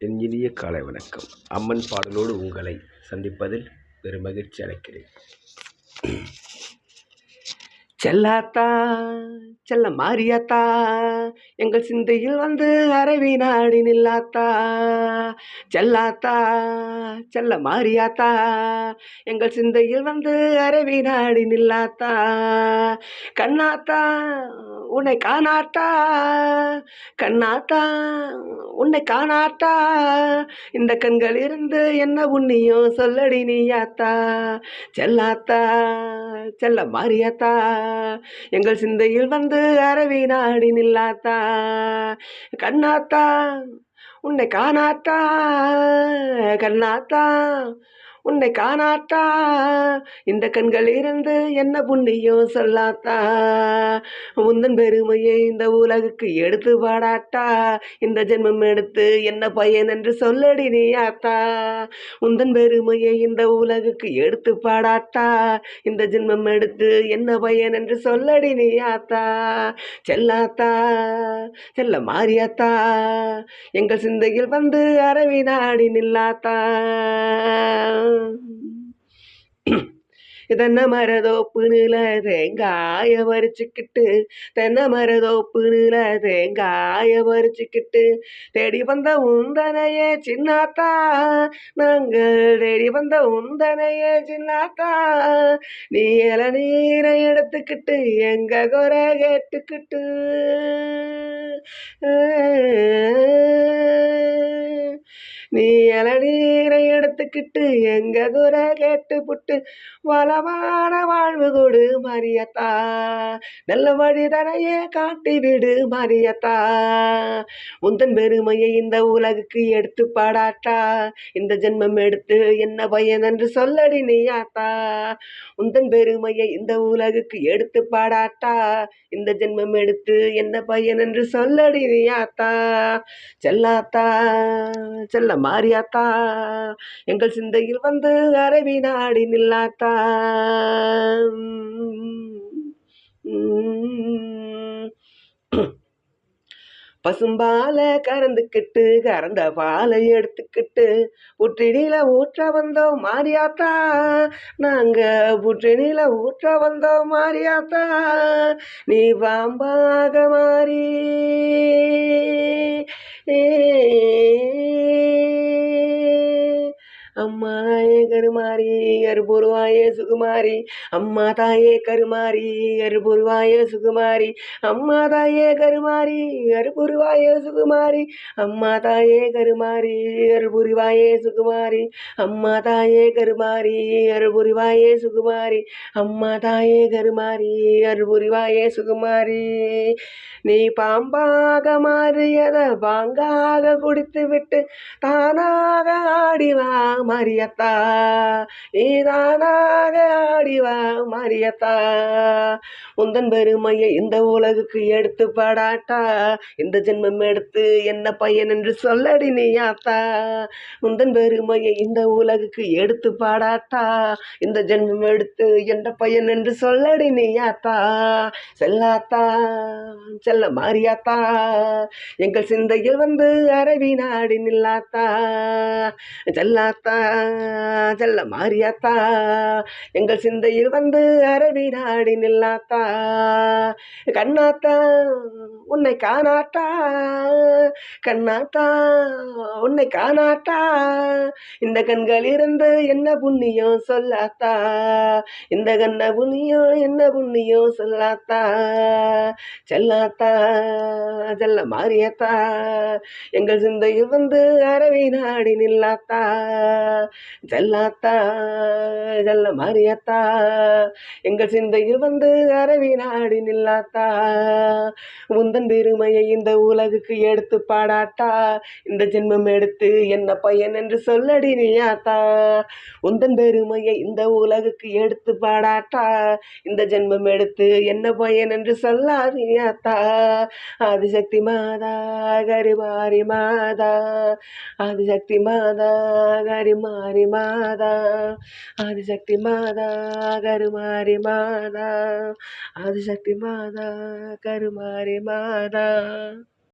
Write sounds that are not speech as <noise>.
என் இனிய காலை வணக்கம். அம்மன் பாடலோடு உங்களை சந்திப்பதில் பெருமகிழ்ச்சி அடைக்கிறேன் செல்லாத்தா செல்ல மாரியாத்தா எங்கள் சிந்தையில் வந்து அரவி நாடி நில்லாத்தா செல்லாத்தா செல்ல மாரியாத்தா எங்கள் சிந்தையில் வந்து அரவி நாடி நில்லாத்தா கண்ணாத்தா உன்னை காணாட்டா கண்ணாத்தா உன்னை காணாட்டா இந்த கண்கள் இருந்து என்ன உன்னியோ சொல்லடி நீயாத்தா செல்லாத்தா செல்ல மாரியாத்தா எங்கள் சிந்தையில் வந்து அரவி நாடி நில்லாத்தா. கண்ணாத்தா உன்னை காணாத்தா கண்ணாத்தா. உன்னை காணாட்டா இந்த கண்கள் இருந்து என்ன புண்ணியம் சொல்லாத்தா. உந்தன் பெருமையை இந்த உலகுக்கு எடுத்து பாடாட்டா இந்த ஜென்மம் எடுத்து என்ன பையன் என்று சொல்லடி நீ ஆத்தா. உந்தன் பெருமையை இந்த உலகுக்கு எடுத்து பாடாட்டா இந்த ஜென்மம் எடுத்து என்ன பையன் என்று சொல்லடி நீ ஆத்தா. செல்லாத்தா. செல்ல மாரியாத்தா எங்கள் சிந்தையில் வந்து அரவி நாடி நில்லாத்தா. <clears throat> தென்னை மரதோப்புனுல தேங்காய பறிச்சுக்கிட்டு தென்னை மரதோப்புனுல தேங்காய பறிச்சுக்கிட்டு தேடி வந்த உந்தனையே சின்னாத்தா நாங்கள் தேடி வந்த உந்தனையே சின்னாத்தா. நீ இல நீரை எடுத்துக்கிட்டு எங்க குறை கேட்டுக்கிட்டு. நீ இளநீரை கிட்டு எங்க குறை கேட்டுப்புட்டு வளமான வாழ்வு கொடு மரியத்தா. நல்ல வழிதனையே காட்டி விடு மரியத்தா. உந்தன் பெருமையை இந்த உலகுக்கு எடுத்து பாடாட்டா இந்த ஜென்மம் எடுத்து என்ன பயன் என்று சொல்லடி நீயாத்தா உந்தன் பெருமையை இந்த உலகுக்கு எடுத்து பாடாட்டா இந்த ஜென்மம் எடுத்து என்ன பயன் என்று சொல்லடி நீயாத்தா செல்லாத்தா செல்ல மாரியாத்தா எங்கள் சிந்தையில் வந்து அரவி நாடி நில்லாத்தா பசும்பாலை கறந்துக்கிட்டு கறந்த பாலை எடுத்துக்கிட்டு புற்றினில ஊற்ற வந்தோம் மாரியாத்தா. நாங்க புற்றினில ஊற்ற வந்தோம் மாரியாத்தா. நீ பாம்பாக மாறி. அம்மா தாயே கருமாரி அருபொருவாயே சுகுமாரி. அம்மா தாயே கருமாரி அருபொருவாயே சுகுமாரி. அம்மா தாயே கருமாரி அருபொருவாயே சுகுமாரி. அம்மா தாயே கருமாரி அருபுரிவாயே சுகுமாரி. அம்மா தாயே கருமாரி அருபுரிவாயே சுகுமாரி. அம்மா தாயே கருமாரி அருபுரிவாயே சுகுமாரி. நீ பாம்பாக மாறியத பாங்காக குடித்து விட்டு தானாக ஆடிவா மரியத்தா நீதானாக ஆடிவா மரியத்தா. உந்தன் பெருமையை இந்த உலகுக்கு எடுத்து பாடாட்டா இந்த ஜென்மம் எடுத்து என்ன பையன் என்று சொல்லடி நீயாத்தா உந்தன் பெருமையை இந்த உலகுக்கு எடுத்து பாடாட்டா இந்த ஜென்மம் எடுத்து என்ன பையன் என்று சொல்லடி நீயாத்தா செல்லாத்தா செல்ல மாரியாத்தா எங்கள் சிந்தையில் வந்து அரவி நாடி நில்லாத்தா. செல்லாத்தா செல்ல மாரியாத்தா எங்கள் சிந்தையில் வந்து அரவி நாடி நில்லாத்தா. கண்ணாத்தா உன்னை காணாட்டா கண்ணாத்தா உன்னை காணாட்டா இந்த கண்கள் இருந்து என்ன புண்ணியம் சொல்லாத்தா. இந்த கண்ண புண்ணியம் என்ன புண்ணியம் சொல்லாத்தா. செல்லாத்தா செல்ல மாரியாத்தா எங்கள் சிந்தையில் வந்து அரவி நாடி நில்லாத்தா. செல்லாத்தா செல்ல மாரியாத்தா எங்கள் சிந்தையில் வந்து அரவி நாடி நில்லாத்தா. உந்தன் பெருமையை இந்த உலகுக்கு எடுத்து பாடாட்டா இந்த ஜென்மம் எடுத்து என்ன பையன் என்று சொல்லடி நீயாத்தா. உந்தன் பெருமையை இந்த உலகுக்கு எடுத்து பாடாட்டா இந்த ஜென்மம் எடுத்து என்ன பையன் என்று சொல்லாதீயாத்தா ஆதிசக்தி மாதா கரிமாரி மாதா. ஆதிசக்தி மாதா கரிமாரி மாதா. ஆதிசக்தி மாதா கருமாரி மாதா. ஆதிசக்தி மாதா கருமாரி மாதா.